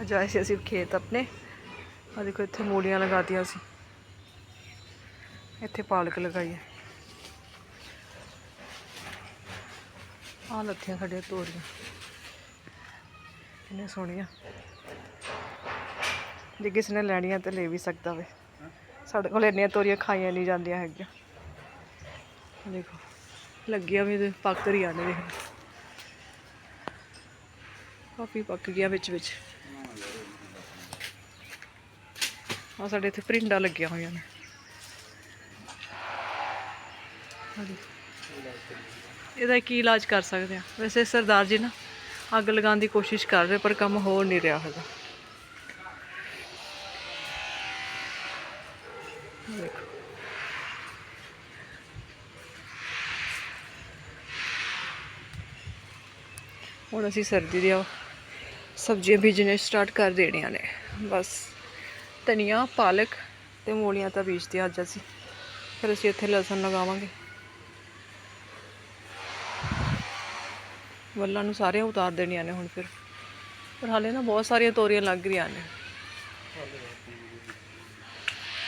ਅੱਜ ਸੀ ਅਸੀਂ ਖੇਤ ਆਪਣੇ। ਆ ਦੇਖੋ ਇੱਥੇ ਮੂਲੀਆਂ ਲਗਾਤੀਆਂ ਸੀ ਇੱਥੇ ਪਾਲਕ ਲਗਾਈ ਹੈ। ਆ ਲੱਥੀਆਂ ਸਾਡੀਆਂ ਤੋਰੀਆਂ। ਕਿੰਨੇ ਸੋਹਣੀਆਂ। ਜੇ ਕਿਸੇ ਨੇ ਲੈਣੀਆਂ ਤਾਂ ਲੈ ਵੀ ਸਕਦਾ ਵੇ। ਸਾਡੇ ਕੋਲ ਇੰਨੀਆਂ ਤੋਰੀਆਂ ਖਾਈਆਂ ਨਹੀਂ ਜਾਂਦੀਆਂ ਹੈਗੀਆਂ। ਦੇਖੋ, ਲੱਗੀਆਂ ਵੀ ਤੇ ਪੱਕ ਰਹੀਆਂ ਨੇ ਦੇਖ ਕਾਫੀ ਪੱਕ ਗਿਆ ਵਿੱਚ ਵਿੱਚ। ਆ ਸਾਡੇ ਇੱਥੇ ਪਰਿੰਡਾ ਲੱਗੀਆਂ ਹੋਈਆਂ ਨੇ। ਇਹਦਾ ਕੀ ਇਲਾਜ ਕਰ ਸਕਦੇ ਆ? ਵੈਸੇ ਸਰਦਾਰ ਜੀ ਨਾ ਅੱਗ ਲਗਾਉਣ ਦੀ ਕੋਸ਼ਿਸ਼ ਕਰ ਰਹੇ, ਪਰ ਕੰਮ ਹੋ ਨਹੀਂ ਰਿਹਾ ਹੈਗਾ। ਦੇਖੋ। ਹੁਣ ਅਸੀਂ ਸਰਦੀ ਦੀਆਂ ਸਬਜ਼ੀਆਂ ਬੀਜਣੇ ਸਟਾਰਟ ਕਰ ਦੇਣੀਆਂ ਨੇ। ਬਸ। ਧਨੀਆ, ਪਾਲਕ ਤੇ ਮੂਲੀਆਂ ਤਾਂ ਬੀਜਦੇ ਅੱਜ ਅਸੀਂ। ਫਿਰ ਅਸੀਂ ਇੱਥੇ ਲਸਣ ਲਗਾਵਾਂਗੇ। ਵੱਲਾਂ ਨੂੰ ਸਾਰੀਆਂ ਉਤਾਰ ਦੇਣੀਆਂ ਨੇ ਹੁਣ ਫਿਰ। ਪਰ ਹਾਲੇ ਨਾ ਬਹੁਤ ਸਾਰੀਆਂ ਤੋਰੀਆਂ ਲੱਗ ਰਹੀਆਂ ਨੇ।